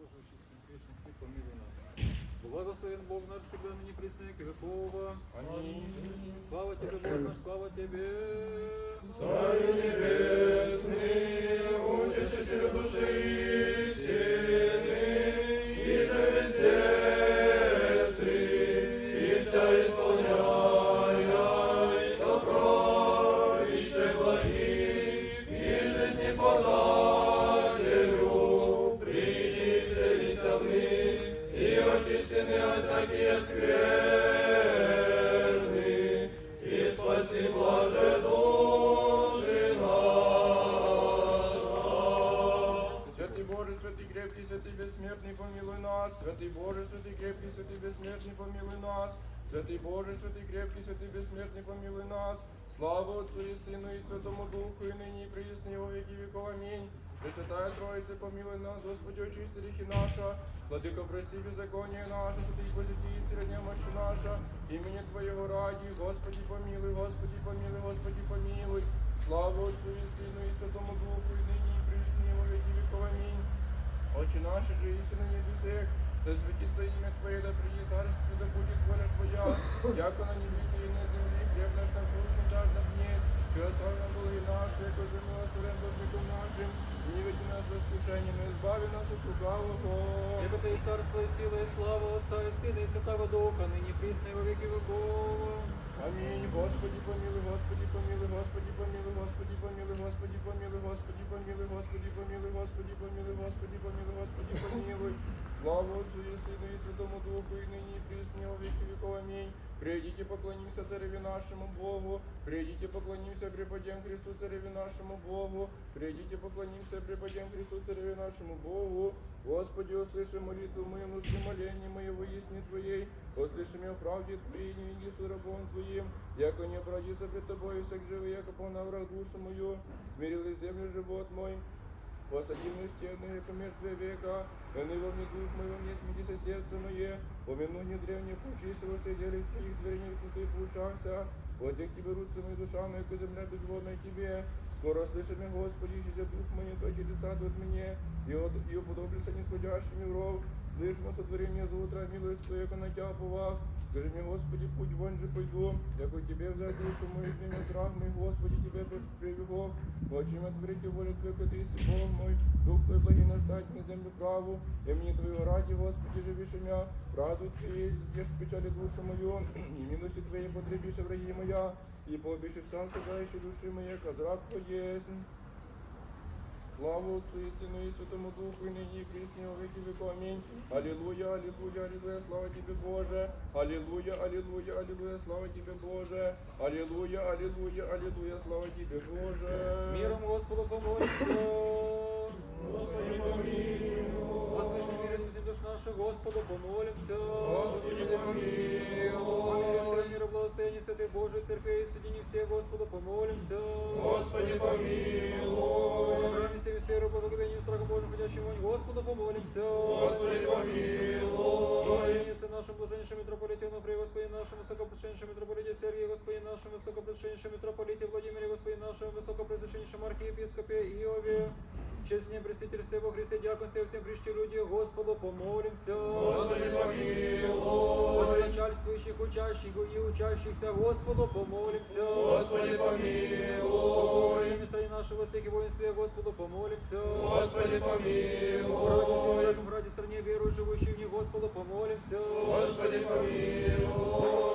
Боже, чистым грешных, Ты помилуй нас. Благословен Бог наш всегда, ныне пресно и векова. Аминь. Слава Тебе, Бог наш, слава Тебе. Царю небесный, утешителю души Божий, помилуй нас. Святий Боже, святий крепкий, святий безсмертний, помилуй нас. Слава Отцу і Сину, і Святому Духу, і нині, і приїсни, і во віки віков. Амінь. Пресвятая Троїця, помилуй нас, Господь, очисти ріхи наша, владико прості беззаконня наша, святий позитій, і стерня мощі наша, імені Твоєго раді, Господі помилуй, Господі помилуй, Господі помилуй. Слава Отцу і Сину, і Святому Духу, і нині, і приїсни, і во віки віков. Амінь. Отче наш, же і на небесех, да святиться ім'я Твоє, да приїзд царство, да буде воля Твоя, яко на небесі і на землі, хліб наш насущний даж нам есть, и оставь нам долги наши, яко же мы оставляем должником нашим, и не веди нас в искушение, но избави нас от лукавого. Ибо Ты и царство, и сила, и слава Отца, и Сына, и Святого Духа, ныне пресно и во веки веков. Аминь. Господи помилуй, Господи помилуй, Господи помилуй, Господи помилуй, Господи помилуй, Господи помилуй, Господи помилуй, Господи помилуй, Господи помилуй, Господи помилуй. Слава Отцу и Сыну и Святому Духу, и ныне и присно, и во веки Прийдіть і поклонімся цареві нашому Богу, прийдіть і поклонімся припадям Христу цареві нашому Богу, прийдіть і поклонімся припадям Христу цареві нашому Богу. Господи, услыши молитву мою, нужду моление моего истине Твоей, услыши меня в правде Твоей, не Иису рабом Твоим, яко не обратится пред Тобою всех живых, яко полна враг душу мою, смирилась землю живот мой, Посадил в стены, яко мертвые века, и во мне дух мой, во мне смирися сердце мое, помяну не древних пучи, во все дели твоих тверений, ты получался, вот як тебе руцы мои душа моя, яко земля безводная тебе, скоро слышит меня, Господи, ищи дух мой, Твои лица от мне, и, от, и уподоблюся нисходящими в ров, слышно сотвори мне за утро, милость Твоя, яко на Тя повах, Скажи мне, Господи, путь вон же пойду, яко Тебе взять душу мою, днем страх мой, Господи, Тебе прибегу, очим отворите волю Твою, ко Ты си Бог мой, Дух Твой благий настать на землю праву, и мне Твою ради, Господи, живишь меня, правду Твоей, здесь печали душу мою, и милости Твоей потребишь, враги моя, и пообещи сам, казающий души моей, козрак Твоесен. Слава Отцу і Сину, і Святому Духу, і нині, і прісні, у віки віку. Амінь. Алілуя, алілуя, алілуя, слава Тебе, Боже. Алілуя, алілуя, алілуя, слава Тебе, Боже. Алілуя, алілуя, алілуя, слава Тебе, Боже. Миром Господу помолимся. Господи, помилуй. Возвышенный мир и спаси душ нашу, Господу помолимся. Господи, помилуй. Святой Божией Церкви, и соедини все, Господу помолимся. Господи, помилуй. Храни всеми сферу благоговением страхом Божьим, ходящим вонь, Господу помолимся. Господи, помилуй. Благословеннице нашим блаженнейшим митрополитену, при Господи нашим высокопредшеннейшем митрополите Сергии, Господи нашим высокопредшеннейшем митрополите Владимире, Господи нашим высокопредшеннейшем архиепископе Иове, честнем пресвитерстве во Христе, диаконстве, всем пришли люди, Господу помолимся. Господи, помилуй. Господи, начальствующих, учащих и учащихся, Господу помолимся. Господи, помилуй. Во стране нашего стихи воинстве, Господу помолимся. Господи, Ради всем всяком ради стране верующих, живущих в ней, Господу помолимся. Господи, помилуй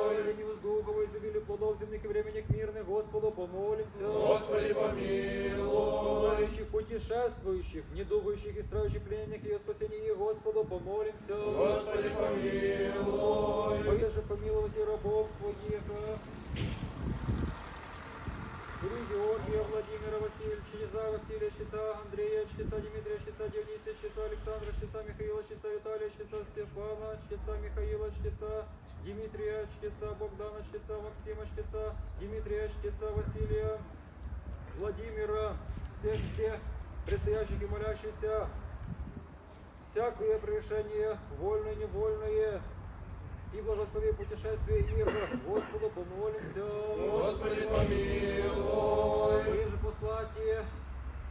Благословение воздухов, изобилие плодов земных и временных мирных, Господу помолимся. Господи, помилуй. Желающих, путешествующих, недугающих и страдающих пленных и о спасении их, Господу помолимся. Господи, помилуй. Повеже помиловать и рабов Твоих. Гуру Георгия, Владимира, Василия, Чтеца, Василия, Чтеца, Андрея, Чтеца, Дмитрия, Чтеца, Дионисия, Чтеца, Александра, Чтеца, Михаила, Чтеца, Виталия, Чтеца, Стефана, Чтеца, Михаила, Чтеца, Дмитрия, Чтеца, Богдана, Чтеца, Максима, Чтеца, Дмитрия, Чтеца, Василия, Владимира, всех, всех предстоящих и молящихся, всякое превышение, вольное, невольное, и благослови путешествие их, Господу помолимся. Господи, помилуй. Прежде послати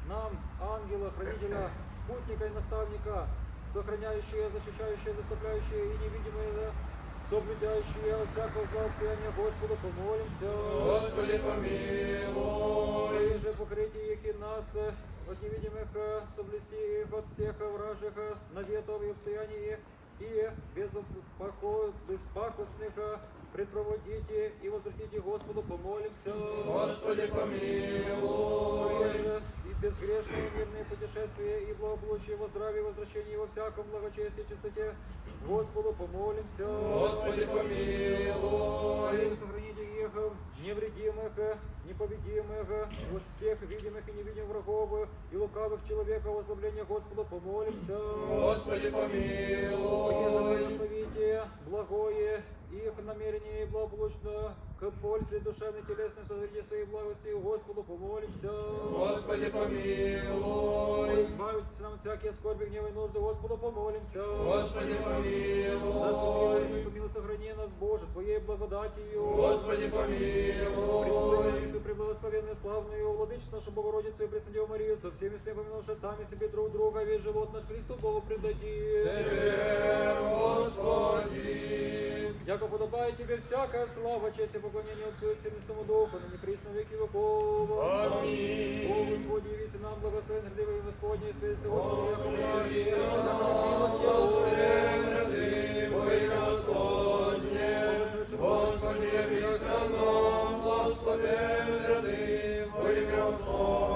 нам ангела, хранителя, спутника и наставника, сохраняющие, защищающие, заступляющие и невидимые, соблюдающие от всякого зла отстояния Господу, помолимся. Господи помилуй. И же покрытие их и нас э, от невидимых, э, соблюсти их от всех вражих э, наветов и обстояний, и без безпакосника э, предпроводите и возвратите Господу, помолимся. Господи помилуй. Же и безгрешное мирное путешествие и благополучие во здравии, возвращении во всяком благочестии и чистоте Господу помолимся. Господи помилуй. И сохраните их невредимых, непобедимых от всех видимых и невидимых врагов и лукавых человеков возлюбления Господу помолимся. Господи помилуй. благословите благое их намерение и благополучно к пользе душевной телесной созрите своей благости Господу помолимся. Господи Ой, помилуй. Избавитесь нам от всякие скорби, гнева и нужды, Господу помолимся. Господи Заступи, помилуй. спаси, помилуй, сохрани нас, Боже, Твоей благодатью. Господи Пресвятую, помилуй. чистую, преблагословенную, славную, владычицу нашу Богородицу и Преснодеву Марию, со всеми святыми помянувши сами себе друг друга, весь живот наш Христу Богу предадим. Тебе, Господи. Яко подобает Тебе всякая слава, честь и поклонение Отцу и Святому Духу, ныне присно веки веков. Аминь. О, Господи, явися нам, благословен, грядивый Господне, и спирится Господи, яко Господи, благи, благословен грядивый Господне. Господи, явися нам, благословен грядивий Господне.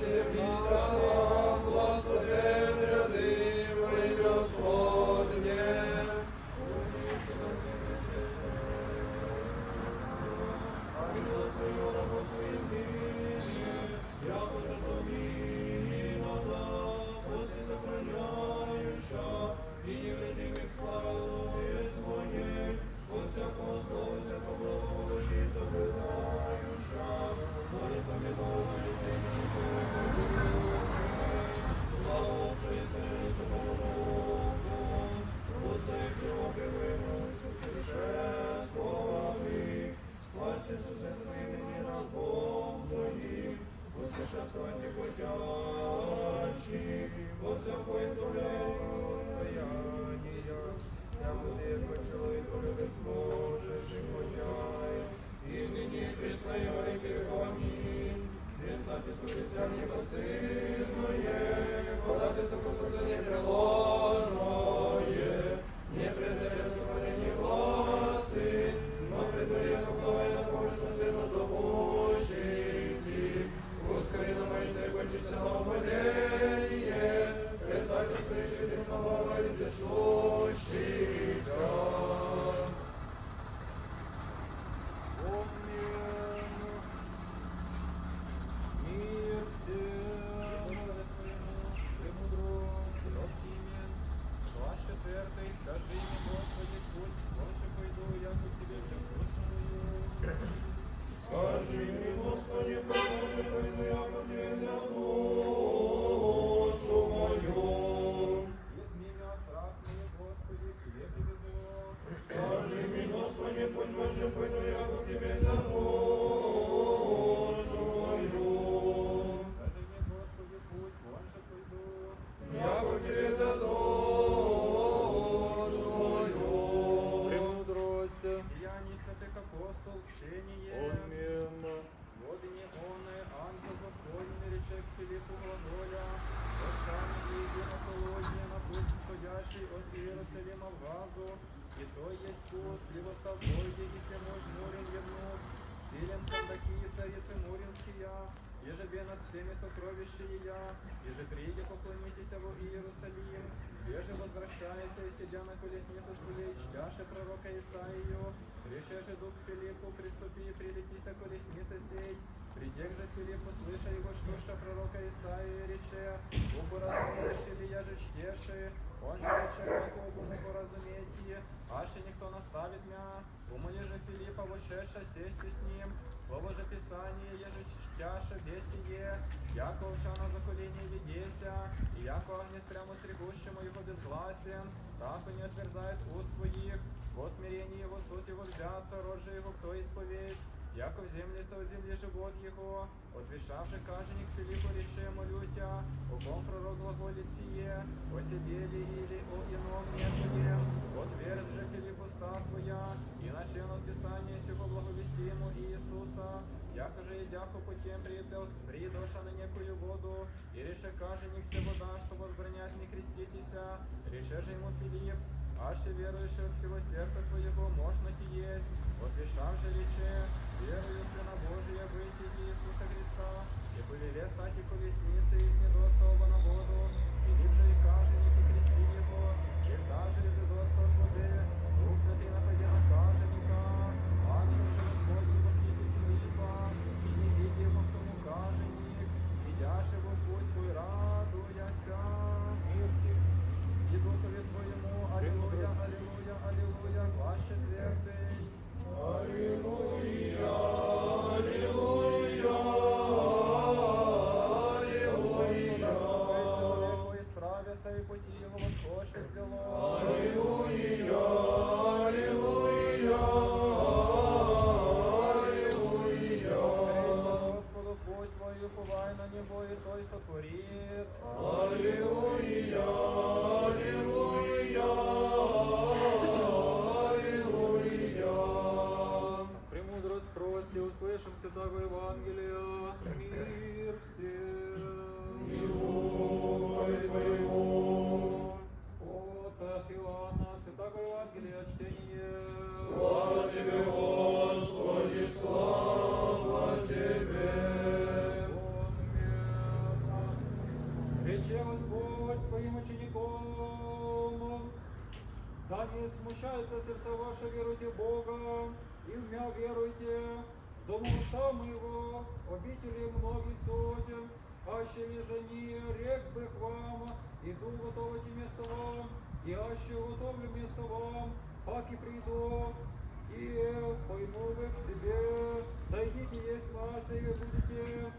Господи, явися Господи, путь Божий, пойду я ко Тебе за возвращайся и сидя на колеснице своей, чтяше пророка Исаию, Рече же дух Филиппу, приступи и прилепися колеснице сей. Придех же Филипп, услыша его, что же пророка Исаия рече, «Убо разумеешь или я же чтеши?» Он же рече, как обу му поразумейте, аше никто наставит мя. Умоли же Филиппа, вошедша сесть с ним, Слово же Писание, еже чтяше бесие, яко овча на заколение ведеся, и яко огнец прямо стригущему его безгласием, так и не отверзает уст своих, во смирении его суть его взяться, рожи его кто исповесть, яко вземлется у земле живот его, отвешавши каждый к Филиппу рече молютя, о ком пророк глаголит сие, о себе ли или о ином некоем, отверз же Филипп уста своя, и начал от Писания сего благовести ему Иисуса, яко же идяху путем придел, придоша на некую воду, и реше каждый все вода, что возбранять не креститеся, реше же ему Филипп, Аще верующий от всего сердца твоего можно ти есть, отвешав же рече, верую в Сына Божия быть Иисуса Христа, и повеле стать и колесницы из недостава на воду, Филипп же и каженик и крести его, и даже из недостава от воды, Святого Евангелия. Мир всем. От Иоанна, Святого Евангелия, чтение. Слава тебе, Господи, слава тебе. Рече Господь своим учеником, да не смущается сердца ваше, веруйте в Бога, и в меня веруйте, дому Отца моего, обители многие судят, аще не рек бы к вам, иду готовить место вам, и аще готовлю место вам, паки приду, и пойму вы к себе, дойдите есть вас, и будете,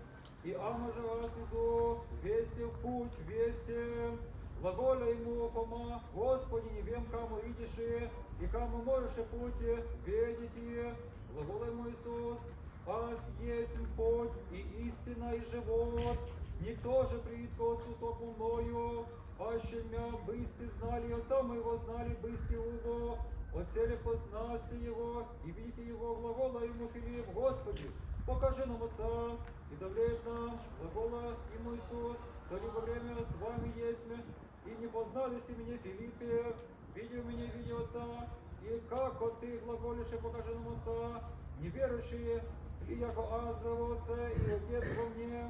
и ама же вас иду, вести в путь, вести. Глаголя ему Фома, Господи, не вем, кому идешь, и кому можешь и путь ведите. Глагола ему Иисус, Ас есть путь и истина и живот. Никто же придет к Отцу только мною, аще мя бысти знали, Отца моего знали бысти его, от цели познасти его, и видите его глагола ему Филипп, Господи, покажи нам Отца, и давлеет нам глагола ему Иисус, то либо время с вами есть мы, и не познали си меня Филиппе, видел меня, видел Отца, и как от ты глаголишь, и покажи нам Отца, неверующие, и яко аз в Отце, и Отец во мне,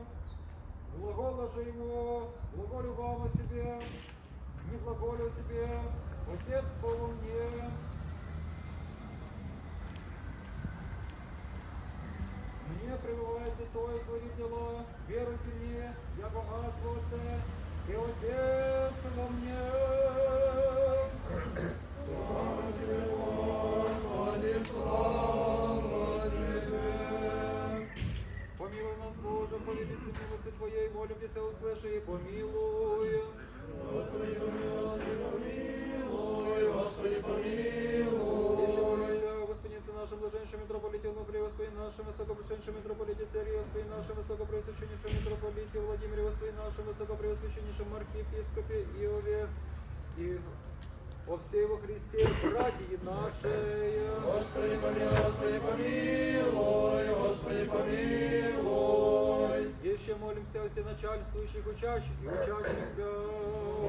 глагола же ему, глаголю вам о себе, не глаголю о себе, Отец во мне, Мне пребывайте то и твори дела, веруйте мне, я богат в Отце, и Отец во мне. милости Твоей, молим Тебя, услыши и помилуй. Господи, помилуй, Господи, помилуй. Еще молимся, Господице нашем блаженнейшем митрополите Онуфрии, Господи нашем высокопресвященнейшем митрополите Царии, Господи нашем высокопресвященнейшем митрополите Владимире, Господи нашем высокопресвященнейшем архиепископе Иове и о всей во Христе, братья наши. Господи, помилуй, Господи, помилуй, Господи, помилуй. Молимся о начальствующих, учащих и учащихся.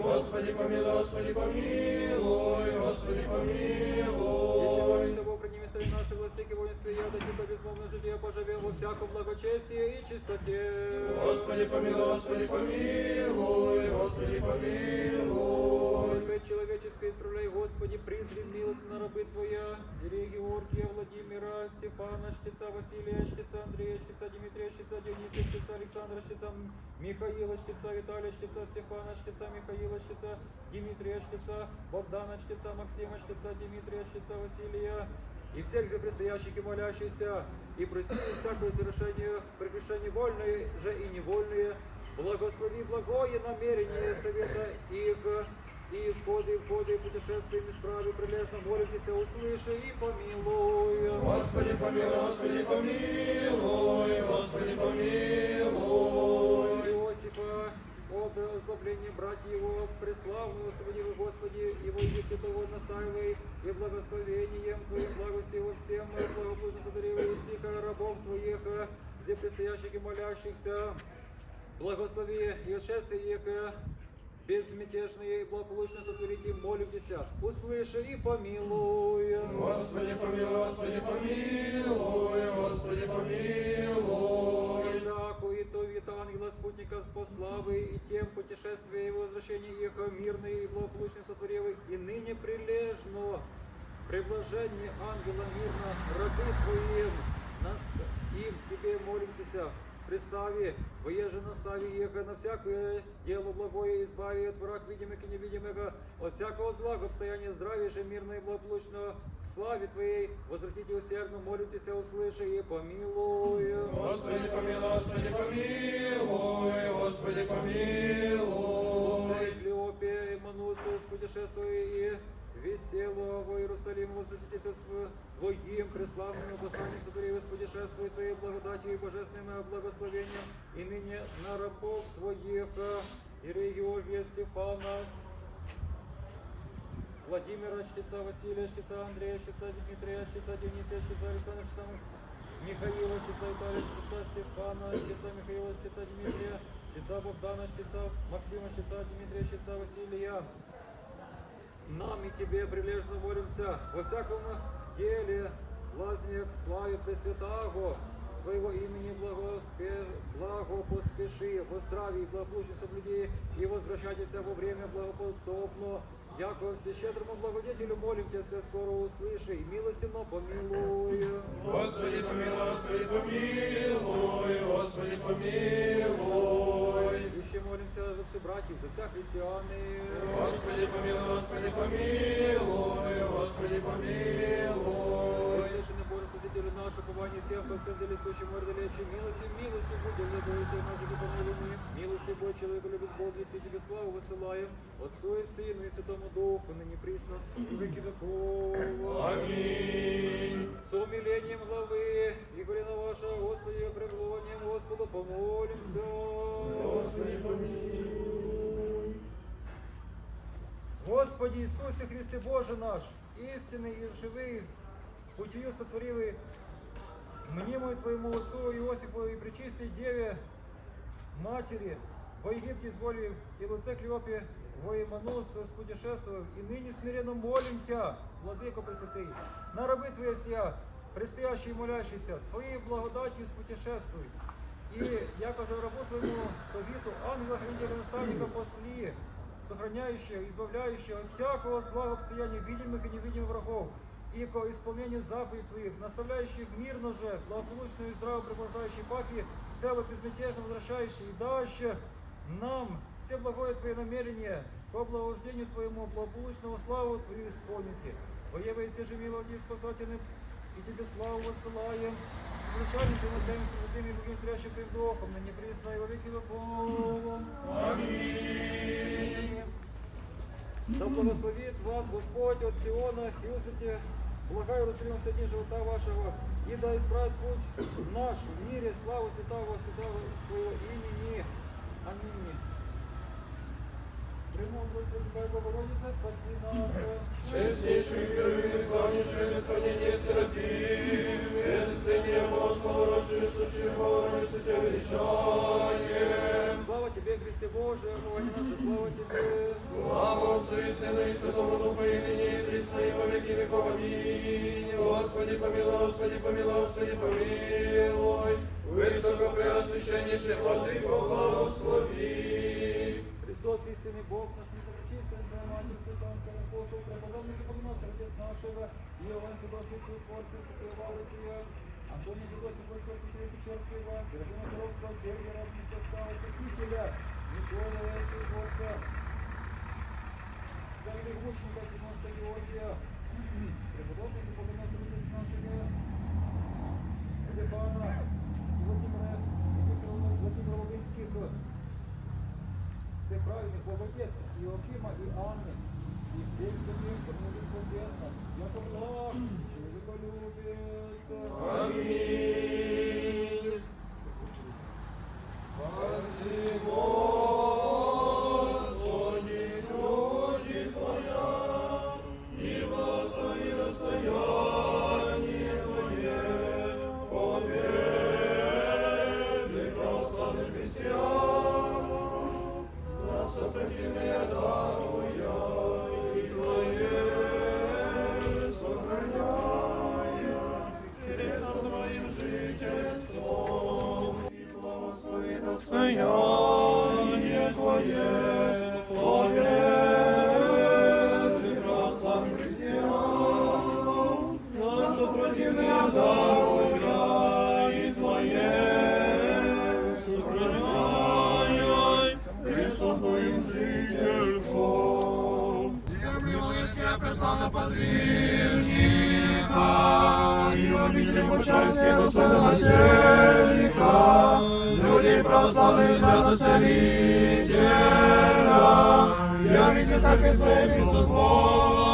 Господи, помилуй, Господи, помилуй, Господи, помилуй. Еще молимся Бог, пред ними стоит наши властики, воинстве и яда, типа безмолвно жития, поживем во всяком благочестии и чистоте. Господи, помилуй, Господи, помилуй, Господи, помилуй. Свет человеческое исправляй, Господи, призри милость на рабы Твоя, Ирия Георгия, Владимира, Стефана, Штица, Василия, Штица, Андрея, Штица, Дмитрия, Штица, Дионисия, Штица, Александра, Штица, Михаила, Штица, Виталия, Штица, Стефана, Штица, Михаила, Штица, Дмитрия, Штица, Богдана, Штица, Максима, Штица, Дмитрия, Штица, Василия, и всех за предстоящих и молящихся, и прости всякое совершение, прегрешение вольные же и невольные, благослови благое намерение совета их, и исходы, и входы, и путешествиями справе прилежно молитесь, услыши и помилуй. Господи помилуй, Господи помилуй, Господи помилуй. Иосифа от озлобления братья его, преславного освободивый Господи, его египте того настаивай, и благословением Твоим благости во всем благополучно сотворивай и всех рабов Твоих, где предстоящих и молящихся, благослови и отшествие их, безмятежные и благополучно сотворите, молимся, услыши и помилуй. Господи помилуй, Господи помилуй, Господи помилуй. Исааку и то вид ангела спутника по славы, и тем путешествия и возвращение их мирный и благополучный сотворивый, и ныне прилежно приближение ангела мирно рабы твоим, наст... им тебе молимся, представи, воеже настави их на всякое дело благое, избави от враг видимых и невидимых, от всякого зла, к обстоянию здравия же мирно и благополучно, к славе Твоей, возвратите усердно, молитесь, услыши и помилуй. Господи помилуй, Господи помилуй, Иерусалим, Тв- Твоим преславным посланием сотвори путешествуй Твоей благодатью и божественным благословением, и ныне на рабов Твоих, Ирея Георгия, Стефана, Владимира, чтеца Василия, чтеца Андрея, чтеца Дмитрия, чтеца Дионисия, чтеца Александра, чтеца Михаила, чтеца Виталия, чтеца Стефана, чтеца Михаила, чтеца Дмитрия, чтеца Богдана, чтеца Максима, чтеца Дмитрия, чтеца Василия. Нам и Тебе прилежно молимся. Во всяком деле, властник славе Пресвятаго, Твоего имени благоспе... благо поспеши, во здравии и благополучии соблюди и возвращайтесь во время благопотопно, Яко всещедрому благодетелю молим Тебя, все скоро услыши, и милостивно помилуй. Господи помилуй, Господи помилуй, Господи помилуй. Еще молимся за все братьев, за вся христианы. Господи помилуй, Господи помилуй, Господи помилуй. Услышанный Боже, Спасителю наш, упование всех, кто всем взяли сущим море далече, милости, милости, будем не бойся, наших и помилуй мы. Милости Бой, человеку любит Бог, если тебе славу высылаем, Отцу и Сыну и Святому Духу, ныне присно, и веки веков. Аминь. С умилением главы и колено ваше, Господи, преклоним Господу, помолимся. Господи помилуй. Господи Иисусе Христе Боже наш, истинный и живый, путью сотворивый, мнимую Твоему Отцу Иосифу и Пречистой Деве, Матери, во Египте изволив и в лице Клеопе во Иманус спутешествовав, и ныне смиренно молим Тя, Владыко Пресвятый, на рабы Твои сия, предстоящие и молящиеся, Твоей благодатью спутешествуй. И яко же рабу Твоему, то виту ангела хранителя наставника посли, сохраняющего, избавляющего от всякого зла обстояния видимых и невидимых врагов, и ко исполнению заповедей Твоих, наставляющих мирно же, благополучную и здраво препровождающий паки, цело безмятежно возвращающий, и даще нам все благое Твое намерение, по благождению Твоему, благополучного славу Твою исполните. Воевай все же милости спасательным, и Тебе славу высылаем, с включанием Твоим всеми справедливыми и зрящим Твоим Духом, на непресно и во веки веков. Аминь. Да благословит вас Господь от Сиона и усвяти блага Иерусалима все дни живота вашего, и да исправит путь наш в мире славу святого святого своего имени. Аминь. Приму Господи, Святая Богородица, спаси нас. Честнейший мировый, славнейший наслонение Серафим, Бездение Богослова, родший, сущий Богородица, Тебя величаем. Слава Тебе, Христе Боже, упование наше, слава Тебе. Слава Отцу и Сыну и Святому Духу, и ныне и присно, и во веки веков. Аминь. Господи помилуй, Господи помилуй, Господи помилуй. Высокопреосвященнейший Владыко, благослови. Христос, истинный Бог, наш непочистый, своя Матерь, христианская апостол, преподобный и богоносный Отец нашего, Иоанн Федотович, Творцы, Сокрывалый Сия, Антоний Федосий, Большой Святой Печерский Иван, Серафима Саровского, Сергия, Радник, Подстава, Святителя, Никола, Творца, Ставили Гучника, Тимоса Георгия, преподобный и богоносный Отец нашего, Стефана, и Владимира, Владимира Волынских, всех праведных, Бог Отец, и Иоакима, и Анны, и всех святых, помилуй и спаси от нас, яко благ, человеколюбец. Аминь. Спаси, Преславно подвижника, и обители до достойно насельника, людей православных свято селителя, явите церкви своей Христос Бог